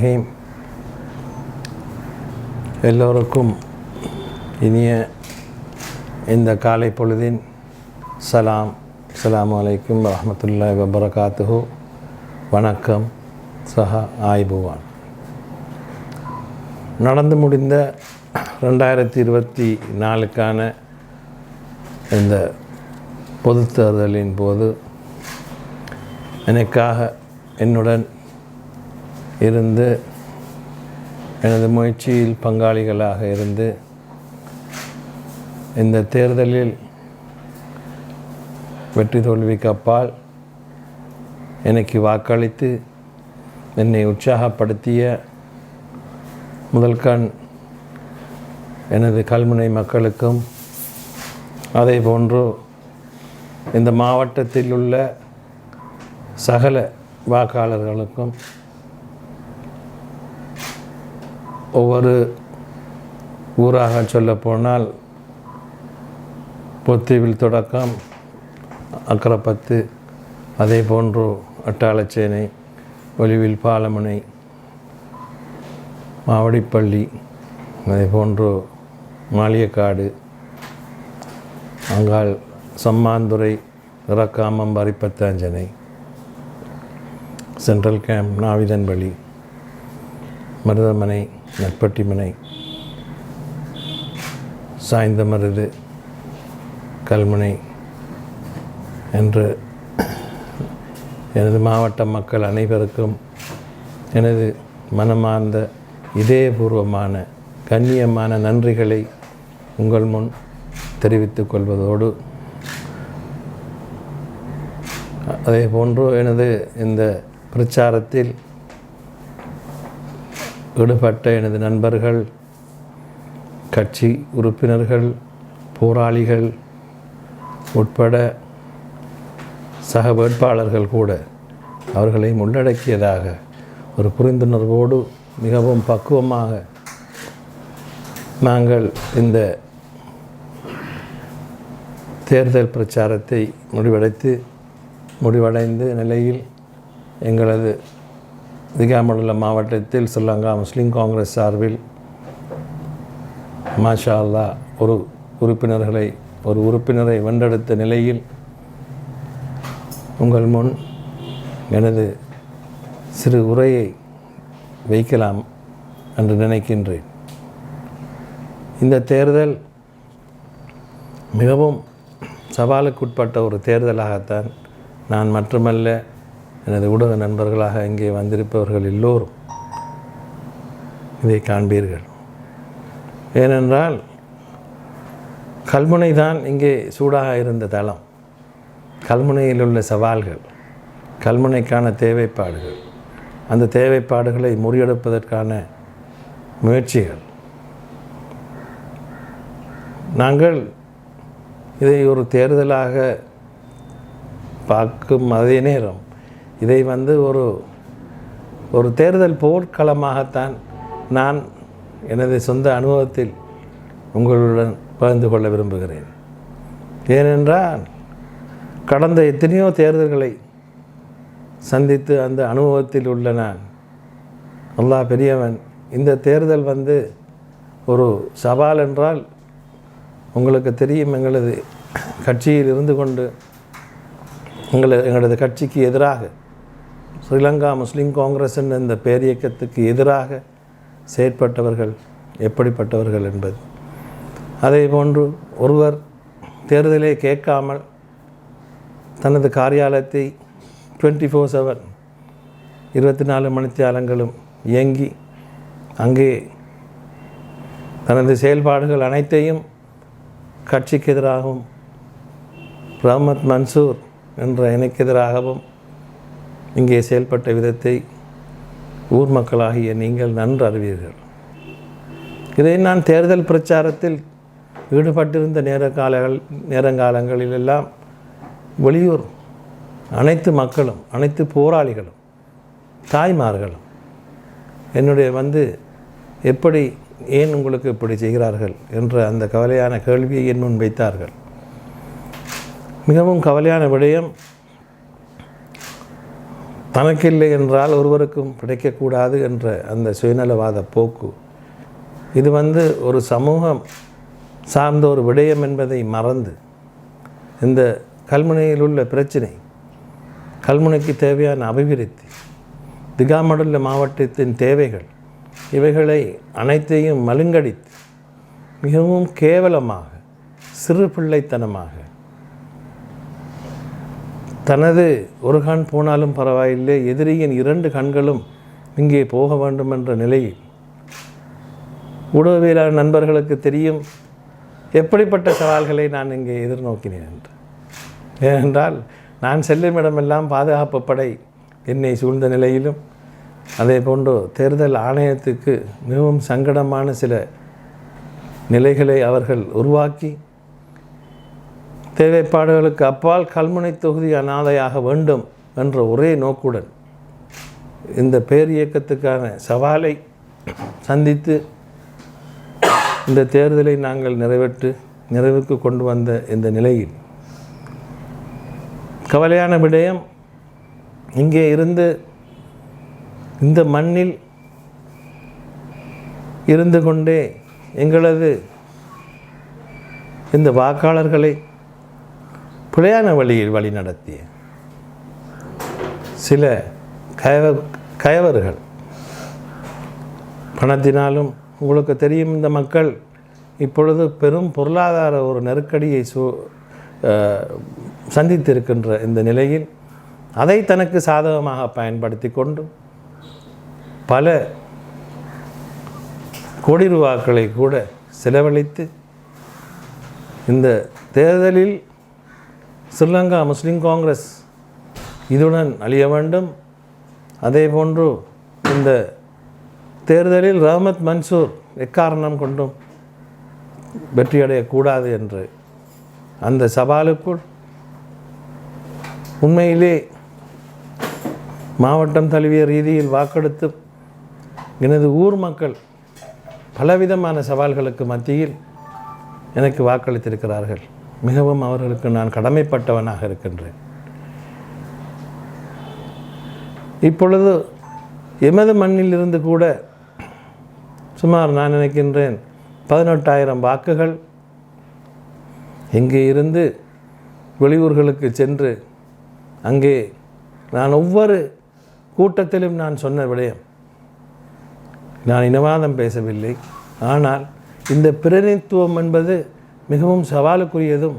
ரஹீம் எல்லோருக்கும் இனிய இந்த காலை பொழுதின் சலாம் அலாம் அலைக்கும் வரமத்துல்லா வபரகாத்துஹு வணக்கம் சஹா ஆய்புவான் நடந்து முடிந்த ரெண்டாயிரத்தி இருபத்தி நாலுக்கான இந்த பொதுத் தேர்தலின் போது எனக்காக என்னுடன் இருந்து எனது முயற்சியில் பங்காளிகளாக இருந்து இந்த தேர்தலில் வெற்றி தோல்விக்கு அப்பால் எனக்கு வாக்களித்து என்னை உற்சாகப்படுத்திய முதல்கண் எனது கல்முனை மக்களுக்கும் அதே போன்று இந்த மாவட்டத்தில் உள்ள சகல வாக்காளர்களுக்கும் ஒவ்வொரு ஊராக சொல்லப்போனால் பொத்தீவில் தொடக்கம் அக்கரப்பத்து அதே போன்று அட்டாளச்சேனை ஒலிவில் பாலமுனை மாவடிப்பள்ளி அதே போன்று மாளியக்காடு அங்கால் சம்மாந்துறை இறக்காமம் பரிப்பத்தாஞ்சனை central camp Navithanveli Maruthamunai Natpittimunai Sainthamaruthu Kalmunai என்று எனது மாவட்ட மக்கள் அனைவருக்கும் எனது மனமார்ந்த இதயபூர்வமான கண்ணியமான நன்றிகளை உங்கள் முன் தெரிவித்துக் கொள்வதோடு அதே போன்று எனது இந்த பிரச்சாரத்தில் ஈடுபட்ட எனது நண்பர்கள் கட்சி உறுப்பினர்கள் போராளிகள் உட்பட சக வேட்பாளர்கள் கூட அவர்களை உள்ளடக்கியதாக ஒரு புரிந்துணர்வோடு மிகவும் பக்குவமாக நாங்கள் இந்த தேர்தல் பிரச்சாரத்தை முடிவடைத்து முடிவடைந்த நிலையில் எங்களது திகாமடுள்ள மாவட்டத்தில் ஸ்ரீலங்கா முஸ்லீம் காங்கிரஸ் சார்பில் மாஷா அல்லா ஒரு உறுப்பினர்களை ஒரு உறுப்பினரை வென்றெடுத்த நிலையில் உங்கள் முன் எனது சிறு உரையை வைக்கலாம் என்று நினைக்கின்றேன். இந்த தேர்தல் மிகவும் சவாலுக்குட்பட்ட ஒரு தேர்தலாகத்தான் நான் மட்டுமல்ல எனது ஊடக நண்பர்களாக இங்கே வந்திருப்பவர்கள் எல்லோரும் இதை காண்பீர்கள். ஏனென்றால் கல்முனை தான் இங்கே சூடாக இருந்த தளம். கல்முனையில் உள்ள சவால்கள் கல்முனைக்கான தேவைப்பாடுகள் அந்த தேவைப்பாடுகளை முறியெடுப்பதற்கான முயற்சிகள். நாங்கள் இதை ஒரு தேர்தலாக பார்க்கும் அதே நேரம் இதை வந்து ஒரு ஒரு தேர்தல் போர்க்களமாகத்தான் நான் எனது சொந்த அனுபவத்தில் உங்களுடன் பகிர்ந்து கொள்ள விரும்புகிறேன். ஏனென்றால் கடந்த எத்தனையோ தேர்தல்களை சந்தித்து அந்த அனுபவத்தில் உள்ள நான் அல்லாஹ் பெரியவன் இந்த தேர்தல் வந்து ஒரு சவால் என்றால் உங்களுக்கு தெரியும் எங்களது கட்சியில் இருந்து கொண்டு எங்களது எங்களது கட்சிக்கு எதிராக ஸ்ரீலங்கா முஸ்லீம் காங்கிரஸ் என்ற இந்த பேரியக்கத்துக்கு எதிராக செயற்பட்டவர்கள் எப்படிப்பட்டவர்கள் என்பது. அதே போன்று ஒருவர் தேர்தலே கேட்காமல் தனது காரியாலயத்தை டுவெண்ட்டி ஃபோர் செவன் இருபத்தி நாலு மணித்தியாலங்களும் இயங்கி அங்கே தனது செயல்பாடுகள் அனைத்தையும் கட்சிக்கு எதிராகவும் ரஹமத் மன்சூர் என்ற எனக்கு எதிராகவும் இங்கே செயல்பட்ட விதத்தை ஊர் மக்களாகிய நீங்கள் நன்கு அறிவீர்கள். இதை நான் தேர்தல் பிரச்சாரத்தில் ஈடுபட்டிருந்த நேர காலங்கள் நேரங்காலங்களிலெல்லாம் வெளியூர் அனைத்து மக்களும் அனைத்து போராளிகளும் தாய்மார்களும் என்னுடைய வந்து எப்படி ஏன் உங்களுக்கு இப்படி செய்கிறார்கள் என்ற அந்த கவலையான கேள்வியை என் முன் வைத்தார்கள். மிகவும் கவலையான விடயம் தனக்கில்லை என்றால் ஒருவருக்கும் கிடைக்கக்கூடாது என்ற அந்த சுயநலவாத போக்கு. இது வந்து ஒரு சமூகம் சார்ந்த ஒரு விடயம் என்பதை மறந்து இந்த கல்முனையில் உள்ள பிரச்சினை கல்முனைக்கு தேவையான அபிவிருத்தி திகாமடுள்ள மாவட்டத்தின் தேவைகள் இவைகளை அனைத்தையும் மழுங்கடித்து மிகவும் கேவலமாக சிறு பிள்ளைத்தனமாக தனது ஒரு கண் போனாலும் பரவாயில்லை எதிரியின் இரண்டு கண்களும் இங்கே போக வேண்டும் என்ற நிலை ஊடகவியலாளர் நண்பர்களுக்கு தெரியும் எப்படிப்பட்ட சவால்களை நான் இங்கே எதிர்நோக்கினேன் என்று. ஏனென்றால் நான் செல்லும் இடமெல்லாம் பாதுகாப்பு படை என்னை சூழ்ந்த நிலையிலும் அதே போன்று தேர்தல் ஆணையத்துக்கு மிகவும் சங்கடமான சில நிலைகளை அவர்கள் உருவாக்கி தேவைப்பாடுகளுக்கு அப்பால் கல்முனை தொகுதி அனாதையாக வேண்டும் என்ற ஒரே நோக்குடன் இந்த பேர் இயக்கத்துக்கான சவாலை சந்தித்து இந்த தேர்தலை நாங்கள் நிறைவேற்று நிறைவுக்கு கொண்டு வந்த இந்த நிலையில் கவலையான விடயம் இங்கே இருந்து இந்த மண்ணில் இருந்து கொண்டே எங்களது இந்த வாக்காளர்களை பிழையான வழியில் வழி நடத்திய சில கயவ கயவர்கள் பணத்தினாலும் உங்களுக்கு தெரியும் இந்த மக்கள் இப்பொழுது பெரும் பொருளாதார ஒரு நெருக்கடியை சு சந்தித்திருக்கின்ற இந்த நிலையில் அதை தனக்கு சாதகமாக பயன்படுத்தி கொண்டு பல கோடி ரூபாக்களை கூட செலவழித்து இந்த தேர்தலில் ஸ்ரீலங்கா முஸ்லீம் காங்கிரஸ் இதுடன் அழிய வேண்டும். அதே போன்று இந்த தேர்தலில் ரஹமத் மன்சூர் எக்காரணம் கொண்டும் வெற்றியடையக்கூடாது என்று அந்த சவாலுக்குள் உண்மையிலே மாவட்டம் தழுவிய ரீதியில் வாக்கெடுத்து எனது ஊர் மக்கள் பலவிதமான சவால்களுக்கு மத்தியில் எனக்கு வாக்களித்திருக்கிறார்கள். மிகவும் அவர்களுக்கு நான் கடமைப்பட்டவனாக இருக்கின்றேன். இப்பொழுது எமது மண்ணில் இருந்து கூட சுமார் நான் நினைக்கின்றேன் பதினெட்டாயிரம் வாக்குகள் இங்கே இருந்து வெளியூர்களுக்கு சென்று அங்கே நான் ஒவ்வொரு கூட்டத்திலும் நான் சொன்ன விடயம் நான் இனவாதம் பேசவில்லை. ஆனால் இந்த பிரதிநிதித்துவம் என்பது மிகவும் சவாலுக்குரியதும்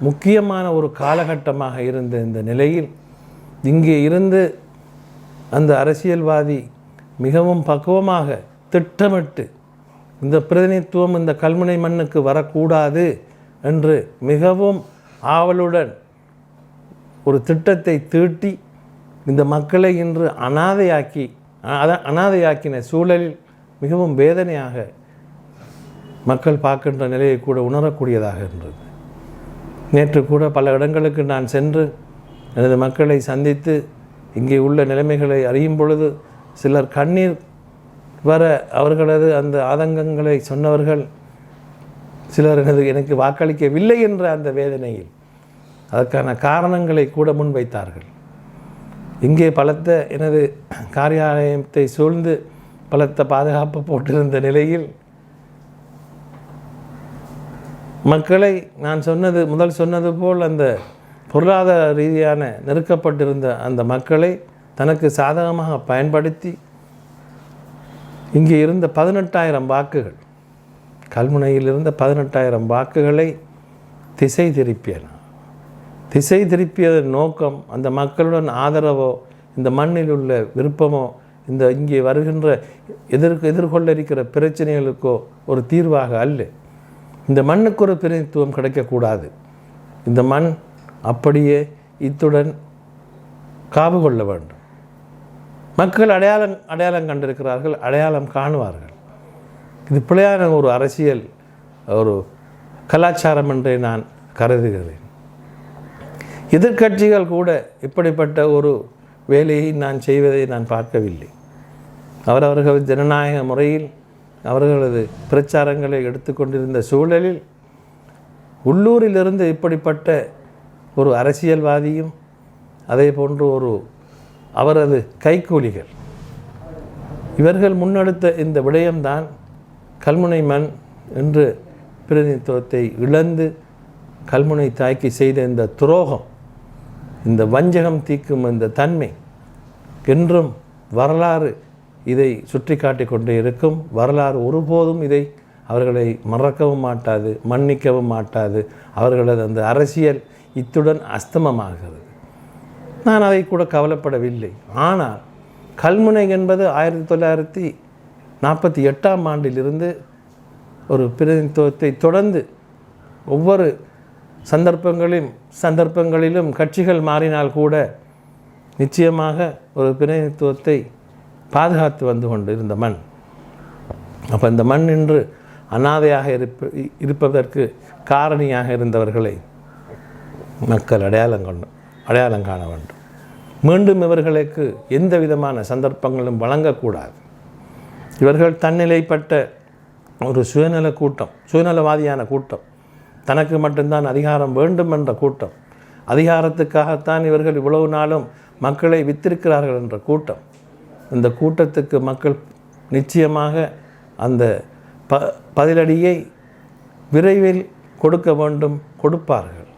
முக்கியமான ஒரு காலகட்டமாக இருந்த இந்த நிலையில் இங்கே இருந்து அந்த அரசியல்வாதி மிகவும் பக்குவமாக திட்டமிட்டு இந்த பிரதிநிதித்துவம் இந்த கல்முனை மண்ணுக்கு வரக்கூடாது என்று மிகவும் ஆவலுடன் ஒரு திட்டத்தை தீட்டி இந்த மக்களை இன்று அனாதையாக்கி அனாதையாக்கின சூழலில் மிகவும் வேதனையாக மக்கள் பார்க்கின்ற நிலையை கூட உணரக்கூடியதாக இருந்தது. நேற்று கூட பல இடங்களுக்கு நான் சென்று எனது மக்களை சந்தித்து இங்கே உள்ள நிலைமைகளை அறியும் பொழுது சிலர் கண்ணீர் வர அவர்களது அந்த ஆதங்கங்களை சொன்னவர்கள் சிலர் எனது எனக்கு வாக்களிக்கவில்லை என்ற அந்த வேதனையில் அதற்கான காரணங்களை கூட முன்வைத்தார்கள். இங்கே பலத்த எனது காரியாலயத்தை சூழ்ந்து பலத்த பாதுகாப்பு போட்டிருந்த நிலையில் மக்களை நான் சொன்னது முதல் சொன்னது போல் அந்த பொருளாதார ரீதியான நெருக்கப்பட்டிருந்த அந்த மக்களை தனக்கு சாதகமாக பயன்படுத்தி இங்கே இருந்த பதினெட்டாயிரம் வாக்குகள் கல்முனையில் இருந்த பதினெட்டாயிரம் வாக்குகளை திசை திருப்பியன. திசை திருப்பியதன் நோக்கம் அந்த மக்களுடன் ஆதரவோ இந்த மண்ணில் உள்ள விருப்பமோ இந்த இங்கே வருகின்ற எதிர்க்கு எதிர்கொள்ள இருக்கிற பிரச்சனைகளுக்கோ ஒரு தீர்வாக அல்ல. இந்த மண்ணுக்கு ஒரு பிரதிநிதித்துவம் கிடைக்கக்கூடாது. இந்த மண் அப்படியே இத்துடன் காவு கொள்ள வேண்டும். மக்கள் அடையாளம் அடையாளம் கண்டிருக்கிறார்கள் அடையாளம் காணுவார்கள். இது பிழையான ஒரு அரசியல் ஒரு கலாச்சாரம் என்றே நான் கருதுகிறேன். எதிர்க்கட்சிகள் கூட இப்படிப்பட்ட ஒரு வேலையை நான் செய்வதை நான் பார்க்கவில்லை. அவரவர்கள் ஜனநாயக முறையில் அவர்களது பிரச்சாரங்களை எடுத்துக்கொண்டிருந்த சூழலில் உள்ளூரிலிருந்து இப்படிப்பட்ட ஒரு அரசியல்வாதியும் அதே போன்று ஒரு அவரது கைக்கூலிகள் இவர்கள் முன்னெடுத்த இந்த விடயம்தான் கல்முனை மண் என்று பிரதிநிதித்துவத்தை இழந்து கல்முனை தாய்க்கு செய்த இந்த துரோகம் இந்த வஞ்சகம் தீக்கும் இந்த தன்மை என்றும் வரலாறு இதை சுற்றி காட்டி கொண்டே இருக்கும். வரலாறு ஒருபோதும் இதை அவர்களை மறக்கவும் மாட்டாது மன்னிக்கவும் மாட்டாது. அவர்களது அந்த அரசியல் இத்துடன் அஸ்தமமாகிறது. நான் அதை கூட கவலைப்படவில்லை. ஆனால் கல்முனை என்பது ஆயிரத்தி தொள்ளாயிரத்தி நாற்பத்தி எட்டாம் ஆண்டிலிருந்து ஒரு பிரதிநிதித்துவத்தை தொடர்ந்து ஒவ்வொரு சந்தர்ப்பங்களிலும் சந்தர்ப்பங்களிலும் கட்சிகள் மாறினால் கூட நிச்சயமாக ஒரு பிரதிநிதித்துவத்தை பாதுகாத்து வந்து கொண்டு இருந்த மண். அப்போ இந்த மண் இன்று அனாதையாக இருப்ப இருப்பதற்கு காரணியாக இருந்தவர்களை மக்கள் அடையாளம் கொண்டு அடையாளம் காண வேண்டும். மீண்டும் இவர்களுக்கு எந்த விதமான சந்தர்ப்பங்களும் வழங்கக்கூடாது. இவர்கள் தன்னிலைப்பட்ட ஒரு சுயநல கூட்டம் சுயநலவாதியான கூட்டம். தனக்கு மட்டும்தான் அதிகாரம் வேண்டும் என்ற கூட்டம். அதிகாரத்துக்காகத்தான் இவர்கள் இவ்வளவு நாளும் மக்களை வித்திருக்கிறார்கள் என்ற கூட்டம். இந்த கூட்டத்துக்கு மக்கள் நிச்சயமாக அந்த ப பதிலடியை விரைவில் கொடுக்க வேண்டும் கொடுப்பார்கள்.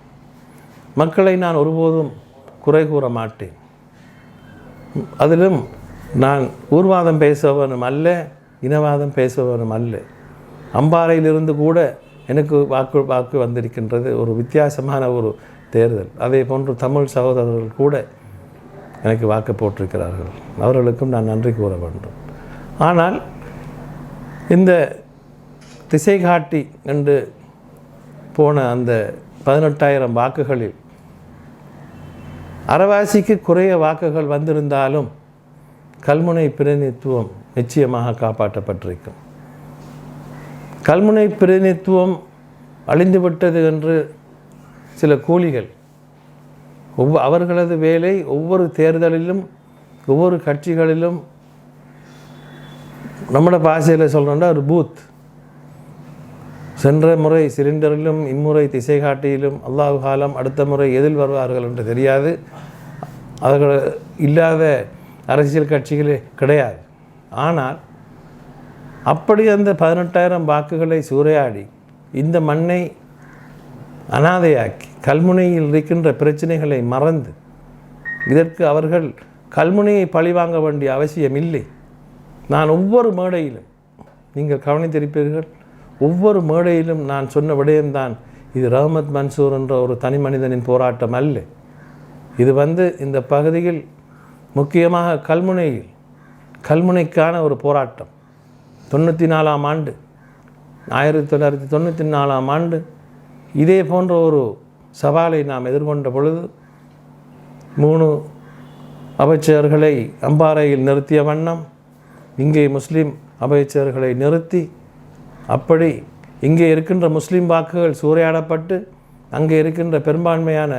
மக்களை நான் ஒருபோதும் குறை கூற மாட்டேன். அதிலும் நான் ஊர்வாதம் பேசுபவனும் அல்ல இனவாதம் பேசுபவனும் அல்ல. அம்பாறையிலிருந்து கூட எனக்கு வாக்கு வாக்கு வந்திருக்கின்றது ஒரு வித்தியாசமான ஒரு தேர்தல். அதே போன்று தமிழ் சகோதரர்கள் கூட எனக்கு வாக்கு போட்டிருக்கிறார்கள். அவர்களுக்கும் நான் நன்றி கூற வேண்டும். ஆனால் இந்த திசை காட்டி என்று போன அந்த பதினெட்டாயிரம் வாக்குகளில் அறவாசிக்கு குறைய வாக்குகள் வந்திருந்தாலும் கல்முனை பிரதிநிதித்துவம் நிச்சயமாக காப்பாற்றப்பட்டிருக்கும். கல்முனை பிரதிநிதித்துவம் அழிந்துவிட்டது என்று சில கூலிகள் ஒவ்வொ அவர்களது வேலை ஒவ்வொரு தேர்தலிலும் ஒவ்வொரு கட்சிகளிலும் நம்மளோட பாஷையில் சொல்கிறோம்னா ஒரு பூத். சென்ற முறை சிலிண்டரிலும் இம்முறை திசை காட்டியிலும் அல்லாஹ் காலம் அடுத்த முறை எதில் வருவார்கள் என்று தெரியாது. அவர்கள் இல்லாத அரசியல் கட்சிகளே கிடையாது. ஆனால் அப்படி அந்த பதினெட்டாயிரம் வாக்குகளை சூறையாடி இந்த மண்ணை அனாதையாக்கி கல்முனையில் இருக்கின்ற பிரச்சனைகளை மறந்து இதற்கு அவர்கள் கல்முனையை பழிவாங்க வேண்டிய அவசியம் இல்லை. நான் ஒவ்வொரு மேடையிலும் நீங்கள் கவனித்திருப்பீர்கள் ஒவ்வொரு மேடையிலும் நான் சொன்ன விடயம்தான் இது ரஹமத் மன்சூர் என்ற ஒரு தனி மனிதனின் போராட்டம் அல்ல. இது வந்து இந்த பகுதியில் முக்கியமாக கல்முனையில் கல்முனைக்கான ஒரு போராட்டம். தொண்ணூற்றி நாலாம் ஆண்டு ஆயிரத்தி தொள்ளாயிரத்தி தொண்ணூற்றி நாலாம் ஆண்டு இதே போன்ற ஒரு சவாலை நாம் எதிர்கொண்ட பொழுது மூணு அமைச்சர்களை அம்பாறையில் நிறுத்திய வண்ணம் இங்கே முஸ்லீம் அமைச்சர்களை நிறுத்தி அப்படி இங்கே இருக்கின்ற முஸ்லீம் வாக்குகள் சூறையாடப்பட்டு அங்கே இருக்கின்ற பெரும்பான்மையான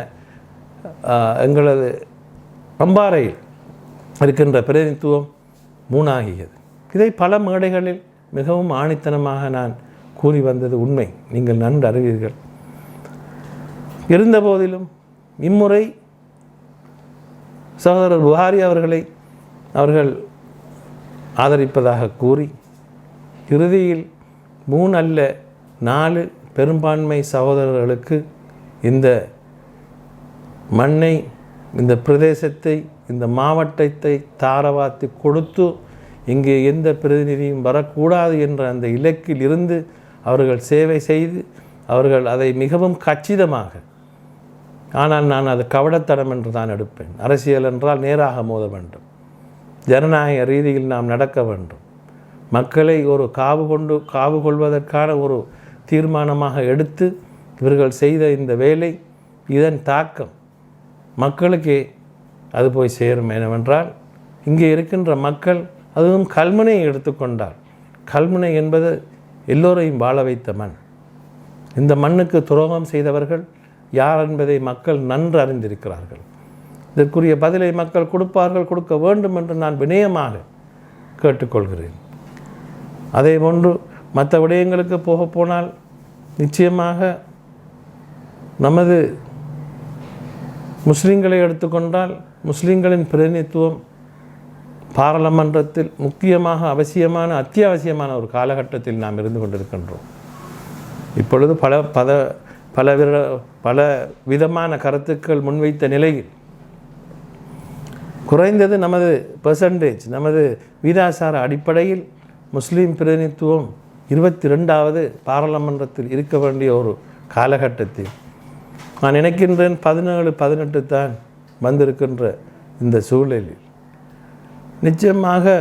எங்களது அம்பாறையில் இருக்கின்ற பிரதிநிதித்துவம் மூணாகியது. இதை பல மேடைகளில் மிகவும் ஆணித்தனமாக நான் கூறி வந்தது உண்மை. நீங்கள் நன்கு அறிவீர்கள். இருந்தபோதிலும் இம்முறை சகோதரர் புகாரி அவர்களை அவர்கள் ஆதரிப்பதாக கூறி இறுதியில் மூணு அல்ல நாலு பெரும்பான்மை சகோதரர்களுக்கு இந்த மண்ணை இந்த பிரதேசத்தை இந்த மாவட்டத்தை தாரவாத்து கொடுத்து இங்கே எந்த பிரதிநிதியும் வரக்கூடாது என்ற அந்த இலக்கில் இருந்து அவர்கள் சேவை செய்து அவர்கள் அதை மிகவும் கச்சிதமாக ஆனால் நான் அது கவடத்தனம் என்று தான் எடுப்பேன். அரசியல் என்றால் நேராக மோத வேண்டும். ஜனநாயக ரீதியில் நாம் நடக்க வேண்டும். மக்களை ஒரு காவு கொண்டு காவு கொள்வதற்கான ஒரு தீர்மானமாக எடுத்து இவர்கள் செய்த இந்த வேலை இதன் தாக்கம் மக்களுக்கே அது போய் சேரும் என்னவென்றால் இங்கே இருக்கின்ற மக்கள் அதுவும் கல்முனையை எடுத்துக்கொண்டால் கல்முனை என்பது எல்லோரையும் வாழ வைத்த மண். இந்த மண்ணுக்கு துரோகம் செய்தவர்கள் யார் என்பதை மக்கள் நன்கு அறிந்திருக்கிறார்கள். இதற்குரிய பதிலை மக்கள் கொடுப்பார்கள் கொடுக்க வேண்டும் என்று நான் வினயமாக கேட்டுக்கொள்கிறேன். அதே போன்று மற்ற விடயங்களுக்கு போக போனால் நிச்சயமாக நமது முஸ்லீம்களை எடுத்துக்கொண்டால் முஸ்லீம்களின் பிரதிநிதித்துவம் பாராளுமன்றத்தில் முக்கியமாக அவசியமான அத்தியாவசியமான ஒரு காலகட்டத்தில் நாம் இருந்து கொண்டிருக்கின்றோம். இப்பொழுது பல பத பல விர பல விதமான கருத்துக்கள் முன்வைத்த நிலையில் குறைந்தது நமது பெர்சன்டேஜ் நமது வீதாசார அடிப்படையில் முஸ்லீம் பிரதிநிதித்துவம் இருபத்தி ரெண்டாவது பாராளுமன்றத்தில் இருக்க வேண்டிய ஒரு காலகட்டத்தில் நான் நினைக்கின்றேன் பதினேழு பதினெட்டு தான் வந்திருக்கின்ற இந்த சூழலில். நிச்சயமாக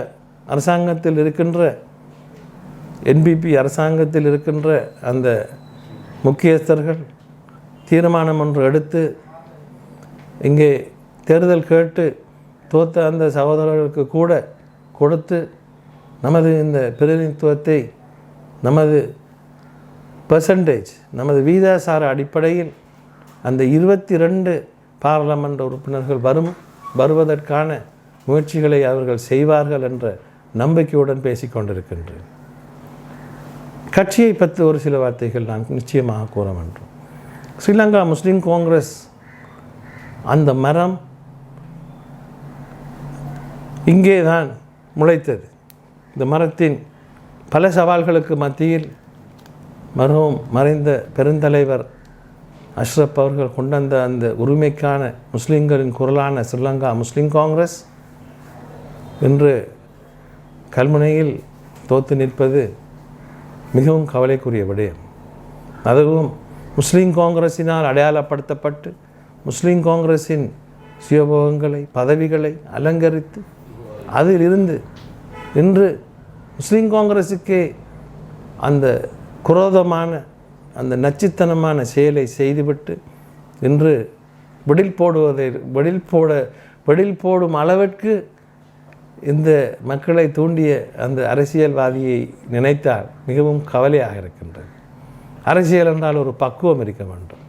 அரசாங்கத்தில் இருக்கின்ற என்பிபி அரசாங்கத்தில் இருக்கின்ற அந்த முக்கியஸ்தர்கள் தீர்மானம் ஒன்று எடுத்து இங்கே தேர்தல் கேட்டு தோத்த அந்த சகோதரர்களுக்கு கூட கொடுத்து நமது இந்த பிரதிநிதித்துவத்தை நமது பெர்சன்டேஜ் நமது வீதாசார அடிப்படையில் அந்த இருபத்தி ரெண்டு பாராளுமன்ற உறுப்பினர்கள் வரும் வருவதற்கான முயற்சிகளை அவர்கள் செய்வார்கள் என்ற நம்பிக்கையுடன் பேசிக்கொண்டிருக்கின்றேன். கட்சியை பற்றி ஒரு சில வார்த்தைகள் நான் நிச்சயமாக கூற வேண்டும். ஸ்ரீலங்கா முஸ்லீம் காங்கிரஸ் அந்த மரம் இங்கே தான் முளைத்தது. இந்த மரத்தின் பல சவால்களுக்கு மத்தியில் மருவும் மறைந்த பெருந்தலைவர் அஷ்ரப் அவர்கள் கொண்டு வந்த அந்த உரிமைக்கான முஸ்லீம்களின் குரலான ஸ்ரீலங்கா முஸ்லீம் காங்கிரஸ் இன்று கல்முனையில் தோத்து நிற்பது மிகவும் கவலைக்குரிய விடயம். அதுவும் முஸ்லீம் காங்கிரஸினால் அடையாளப்படுத்தப்பட்டு முஸ்லீம் காங்கிரஸின் சுயபோகங்களை பதவிகளை அலங்கரித்து அதிலிருந்து இன்று முஸ்லீம் காங்கிரஸுக்கே அந்த குரோதமான அந்த நச்சுத்தனமான செயலை செய்துவிட்டு இன்று வெடில் போடுவதை வெடில் போட வெடில் போடும் அளவிற்கு இந்த மக்களை தூண்டிய அந்த அரசியல்வாதியை நினைத்தால் மிகவும் கவலையாக இருக்கின்றது. அரசியல் என்றால் ஒரு பக்குவம் இருக்க வேண்டும்.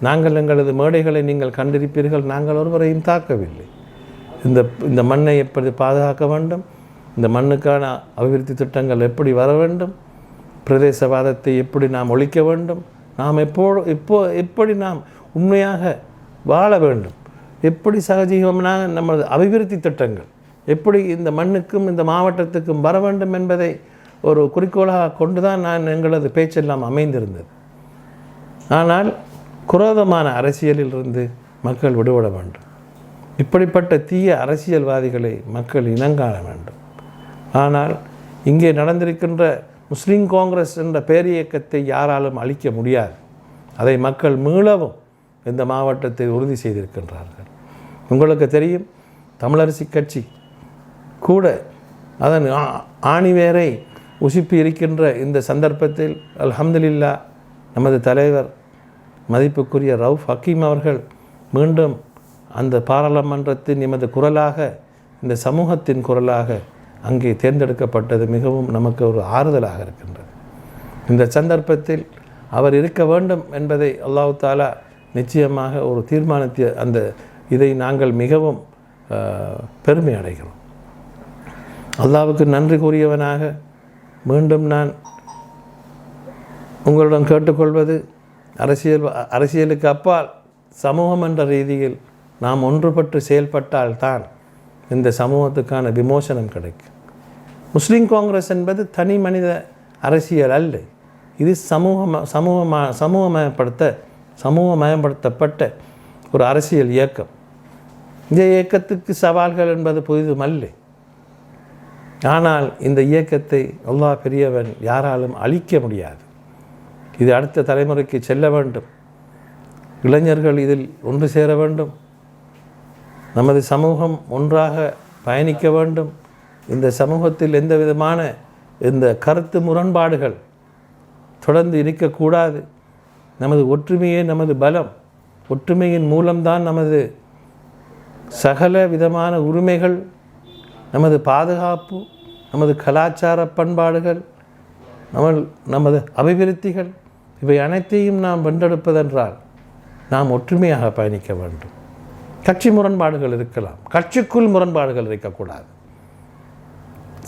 நாங்கள் எங்களது மேடைகளை நீங்கள் கண்டிருப்பீர்கள் நாங்கள் ஒருவரையும் தாக்கவில்லை. இந்த இந்த மண்ணை எப்படி பாதுகாக்க வேண்டும்? இந்த மண்ணுக்கான அபிவிருத்தி திட்டங்கள் எப்படி வர வேண்டும்? பிரதேசவாதத்தை எப்படி நாம் ஒழிக்க வேண்டும்? நாம் எப்போ இப்போ எப்படி நாம் உண்மையாக வாழ வேண்டும்? எப்படி சகஜீவனாக நமது அபிவிருத்தி திட்டங்கள் எப்படி இந்த மண்ணுக்கும் இந்த மாவட்டத்துக்கும் வர வேண்டும் என்பதை ஒரு குறிக்கோளாக கொண்டு தான் நான் எங்களது பேச்செல்லாம் அமைந்திருந்தது. ஆனால் குரோதமான அரசியலிலிருந்து மக்கள் விடுபட வேண்டும். இப்படிப்பட்ட தீய அரசியல்வாதிகளை மக்கள் இனங்காண வேண்டும். ஆனால் இங்கே நடந்திருக்கின்ற முஸ்லீம் காங்கிரஸ் என்ற பேரியக்கத்தை யாராலும் அழிக்க முடியாது. அதை மக்கள் மீளவும் இந்த மாவட்டத்தை உறுதி செய்திருக்கின்றார்கள். உங்களுக்கு தெரியும் தமிழரசி கட்சி கூட அதன் ஆ- ஆணிவேரை உசுப்பி இருக்கின்ற இந்த சந்தர்ப்பத்தில் அல்ஹம்துலில்லா நமது தலைவர் மதிப்புக்குரிய ரவுஃப் ஹக்கீம் அவர்கள் மீண்டும் அந்த பாராளுமன்றத்தின் எமது குரலாக இந்த சமூகத்தின் குரலாக அங்கே தேர்ந்தெடுக்கப்பட்டது மிகவும் நமக்கு ஒரு ஆறுதலாக இருக்கின்றது. இந்த சந்தர்ப்பத்தில் அவர் இருக்க வேண்டும் என்பதை அல்லாஹு தாலா நிச்சயமாக ஒரு தீர்மானத்தை அந்த இதை நாங்கள் மிகவும் பெருமை அடைகிறோம். அல்லாவுக்கு நன்றி கூறியவனாக மீண்டும் நான் உங்களிடம் கேட்டுக்கொள்வது அரசியல் அரசியலுக்கு அப்பால் சமூகம் என்ற ரீதியில் நாம் ஒன்றுபட்டு செயல்பட்டால் தான் இந்த சமூகத்துக்கான விமோசனம் கிடைக்கும். முஸ்லீம் காங்கிரஸ் என்பது தனி மனித அரசியல் அல்ல. இது சமூகம சமூகமா சமூகமயப்படுத்த சமூகமயப்படுத்தப்பட்ட ஒரு அரசியல் இயக்கம். இந்த இயக்கத்துக்கு சவால்கள் என்பது புதிதும் அல்ல. ஆனால் இந்த இயக்கத்தை அல்லாஹ் பெரியவன் யாராலும் அழிக்க முடியாது. இது அடுத்த தலைமுறைக்கு செல்ல வேண்டும். இளைஞர்கள் இதில் ஒன்று சேர வேண்டும். நமது சமூகம் ஒன்றாக பயணிக்க வேண்டும். இந்த சமூகத்தில் எந்த விதமான இந்த கருத்து முரண்பாடுகள் தொடர்ந்து இருக்கக்கூடாது. நமது ஒற்றுமையே நமது பலம். ஒற்றுமையின் மூலம்தான் நமது சகல விதமான உரிமைகள் நமது பாதுகாப்பு நமது கலாச்சார பண்பாடுகள் நம்ம நமது அபிவிருத்திகள் இவை அனைத்தையும் நாம் வென்றெடுப்பதென்றால் நாம் ஒற்றுமையாக பயணிக்க வேண்டும். கட்சி முரண்பாடுகள் இருக்கலாம். கட்சிக்குள் முரண்பாடுகள் இருக்கக்கூடாது.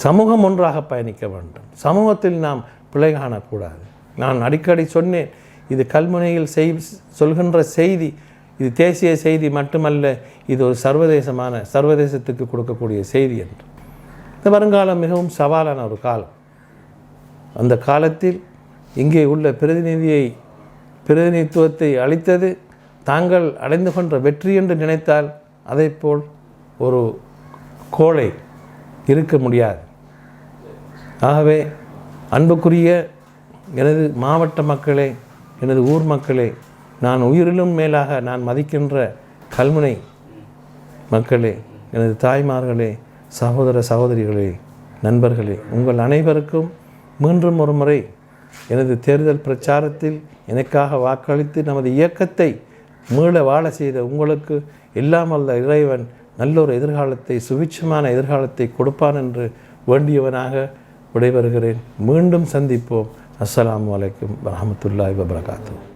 சமூகம் ஒன்றாக பயணிக்க வேண்டும். சமூகத்தில் நாம் பிழை காணக்கூடாது. நான் அடிக்கடி சொன்னேன் இது கல்முனையில் செய் சொல்கின்ற செய்தி இது தேசிய செய்தி மட்டுமல்ல இது ஒரு சர்வதேசமான சர்வதேசத்துக்கு கொடுக்கக்கூடிய செய்தி என்று. இந்த வருங்காலம் மிகவும் சவாலான ஒரு காலம். அந்த காலத்தில் இங்கே உள்ள பிரதிநிதியை பிரதிநிதித்துவத்தை அளித்தது தாங்கள் அடைந்து கொண்ட வெற்றி என்று நினைத்தால் அதைப்போல் ஒரு கோழை இருக்க முடியாது. ஆகவே அன்புக்குரிய எனது மாவட்ட மக்களே எனது ஊர் மக்களே நான் உயிரிலும் மேலாக நான் மதிக்கின்ற கல்முனை மக்களே எனது தாய்மார்களே சகோதர சகோதரிகளே நண்பர்களே உங்கள் அனைவருக்கும் மீண்டும் ஒரு முறை எனது தேர்தல் பிரச்சாரத்தில் எனக்காக வாக்களித்து நமது இயக்கத்தை மீள வாழ செய்த உங்களுக்கு எல்லாம் இறைவன் நல்லொரு எதிர்காலத்தை சுபிட்சமான எதிர்காலத்தை கொடுப்பான் என்று வேண்டியவனாக விடைபெறுகிறேன். மீண்டும் சந்திப்போம். அஸ்லாம் வலைக்கம் வரஹமத்துல்லாஹி வபரகாத்துஹு.